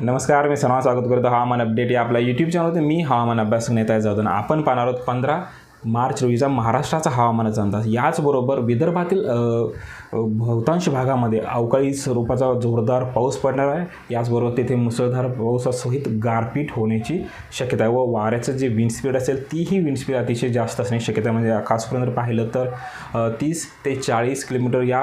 नमस्कार मी सर्वांना स्वागत करतो हवामान अपडेट या आपल्या यूट्यूब चॅनलवरती मी हवामान अभ्यास नेता जातो आणि आपण पाहणार आहोत पंधरा मार्च रोजीचा महाराष्ट्राचा हवामानाचा अंदाज याचबरोबर विदर्भातील बहुतांश भागामध्ये अवकाळी स्वरूपाचा जोरदार पाऊस पडणार आहे. याचबरोबर तेथे मुसळधार पावसासहित गारपीट होण्याची शक्यता आहे व वाऱ्याचं जे विंड स्पीड असेल तीही विंड स्पीड अतिशय जास्त असण्याची शक्यता आहे. म्हणजे आकाशपर्यंत जर पाहिलं तर तीस ते चाळीस किलोमीटर या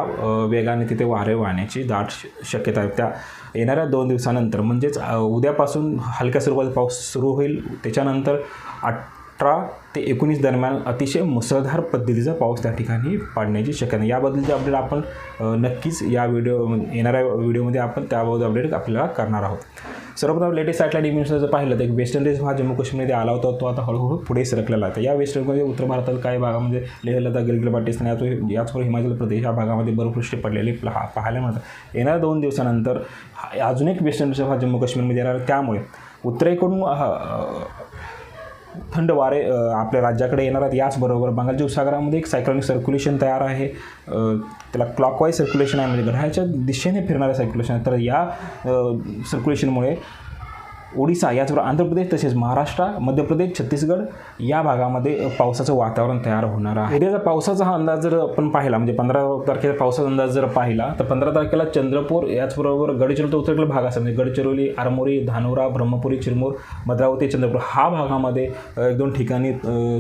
वेगाने तिथे वारे वाहण्याची दाट श- शक्यता आहे. त्या येणाऱ्या दोन दिवसानंतर म्हणजेच उद्यापासून हलक्या स्वरूपात पाऊस सुरू होईल. त्याच्यानंतर आठ अठरा ते एकोणीस दरम्यान अतिशय मुसळधार पद्धतीचा पाऊस त्या ठिकाणी पाडण्याची शक्यता याबद्दलचे अपडेट आपण नक्कीच या व्हिडिओ येणाऱ्या व्हिडिओमध्ये आपण त्याबद्दल अपडेट आपल्याला करणार आहोत. सर्वप्रथम लेटेस्ट सॅटेलाईट इमेजचं जर पाहिलं तर एक वेस्टर्न रेस हा जम्मू काश्मीरमध्ये आला होता. तो आता हळूहळू पुढे सरकलेला आहे. या वेस्टर्नमध्ये उत्तर भारतात काही भागामध्ये म्हणजे लेह लडाख गिलगिट आणि याच याचबरोबर हिमाचल प्रदेश या भागामध्ये बर्फवृष्टी पडलेली पहा- पाहायला मिळतात. येणाऱ्या दोन दिवसानंतर हा- अजून एक वेस्टर्न रेस हा जम्मू काश्मीरमध्ये येणार त्यामुळे उत्तरेकडून थंड वारे आपल्या राज्याकडे येणार आहेत. याचबरोबर बंगालच्या उपसागरामध्ये एक सायक्लॉनिक सर्क्युलेशन तयार आहे. त्याला क्लॉकवाईज सर्क्युलेशन आहे. म्हणजे घड्याळच्या दिशेने फिरणारं सर्क्युलेशन आहे. तर या सर्क्युलेशनमुळे ओडिसा याचबरोबर आंध्र प्रदेश तसेच महाराष्ट्र मध्य प्रदेश छत्तीसगड या भागामध्ये पावसाचं वातावरण तयार होणार आहे. उद्याचा पावसाचा हा अंदाज जर आपण पाहिला म्हणजे पंधरा तारखेचा पावसाचा अंदाज जर पाहिला तर पंधरा तारखेला चंद्रपूर याचबरोबर गडचिरोली उत्तरेकडील भाग असेल म्हणजे गडचिरोली आरमोरी धानोरा ब्रह्मपुरी चिरमूर भद्रावती चंद्रपूर हा भागामध्ये एक दोन ठिकाणी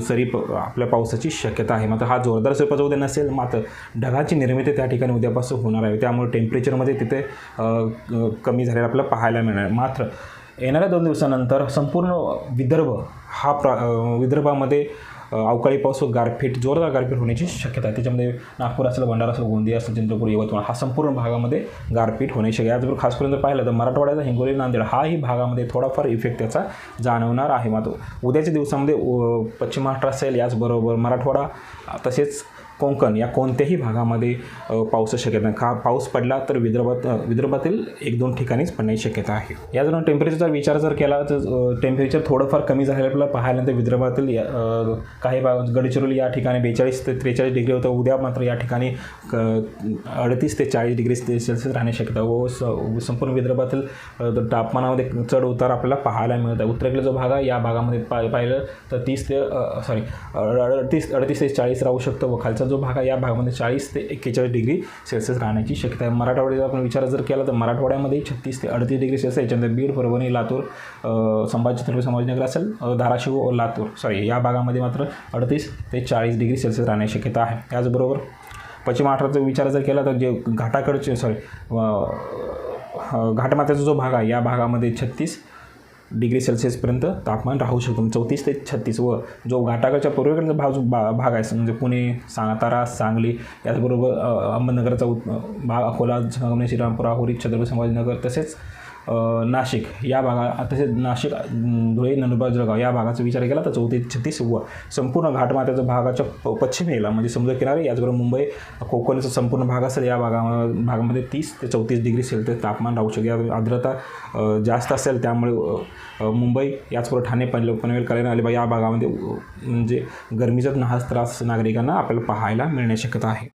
सरी प- आपल्या पावसाची शक्यता आहे. मात्र हा जोरदार स्वरूपाचा उद्या नसेल मात्र ढगाची निर्मिती त्या ठिकाणी उद्यापासून होणार आहे. त्यामुळे टेम्परेचरमध्ये तिथे कमी झालेलं आपल्याला पाहायला मिळणार मात्र येणाऱ्या दोन दिवसानंतर संपूर्ण विदर्भ हा प्रा विदर्भामध्ये अवकाळी पाऊस व गारपीट जोरदार गारपीट होण्याची शक्यता आहे त्याच्यामध्ये नागपूर असेल भंडारा असेल गोंदिया असेल चंद्रपूर यवतमाळ हा संपूर्ण भागामध्ये गारपीट होण्याची शक्यता आहे. याचबरोबर खास करून जर पाहिलं तर मराठवाड्याचा हिंगोली नांदेड हाही भागामध्ये थोडाफार इफेक्ट त्याचा जाणवणार आहे मात्र उद्याच्या दिवसामध्ये पश्चिम महाराष्ट्र असेल याचबरोबर मराठवाडा तसेच कोंकण या कोणत्याही भागामध्ये अ, पावसाची शक्यता नाही. का पाऊस पडला तर विदर्भात विदर्भातील एक दोन ठिकाणीच पडण्याची शक्यता आहे. याचबरोबर टेम्परेचरचा विचार जर केला तर टेम्परेचर थोडंफार कमी झालेलं आपल्याला पाहायला विदर्भातील या- काही भाग गडचिरोली या ठिकाणी बेचाळीस ते त्रेचाळीस डिग्री होतं. उद्या मात्र या ठिकाणी अडतीस ते चाळीस डिग्री सेल्सिअस राहण्याची शक्यता व स- संपूर्ण विदर्भातील तापमानामध्ये चढ उतार आपल्याला पाहायला मिळत आहे. उत्तरेकडे जो भाग आहे या भागामध्ये पा पाहिलं तर तीस ते सॉरी अडतीस अडतीस ते चाळीस राहू शकतो व खालचा जो जो भाग आहे या भागामध्ये चाळीस ते एक्केचाळीस डिग्री सेल्सिअस राहण्याची शक्यता आहे. मराठवाड्याचा आपण विचार जर केला तर मराठवाड्यामध्ये छत्तीस ते अडतीस डिग्री सेल्सिअस याच्यानंतर बीड परभणी लातूर अ, संभाजी संभाजीनगर असेल धाराशिव लातूर सॉरी या भागामध्ये मात्र अडतीस ते चाळीस डिग्री सेल्सिअस राहण्याची शक्यता आहे. त्याचबरोबर पश्चिम महाराष्ट्राचा विचार जर केला तर जे घाटाकडचे सॉरी घाटमाथ्याचा जो भाग आहे या भागामध्ये छत्तीस डिग्री सेल्सिअसपर्यंत तापमान राहू शकतो. म्हणजे चौतीस ते छत्तीस व जो घाटाकडच्या पूर्वेकडचा भाग जो बा भाग आहे म्हणजे पुणे सातारा सांगली याचबरोबर अहमदनगरचा उत भाग अकोला संगमनेर श्रीरामपूर राहुरी छत्रपती संभाजीनगर तसेच नाशिक. या भागा तसेच नाशिक धुळे नंदुरबार जळगाव या भागाचा विचार केला तर चौतीस छत्तीस व संपूर्ण घाटमात्याच्या भागाच्या प- पश्चिमेला म्हणजे समुद्र किनारे याचबरोबर मुंबई कोकणचा संपूर्ण भाग असेल या भागा भागामध्ये तीस ते चौतीस डिग्री सेल्सिअस तापमान राहू शकते या आर्द्रता जास्त असेल त्यामुळे मुंबई याचबरोबर ठाणे पनवेल पनवेल कल्याण अलिबाग या भागामध्ये म्हणजे गरमीचा नाहस त्रास नागरिकांना आपल्याला पाहायला मिळण्याची शक्यता आहे.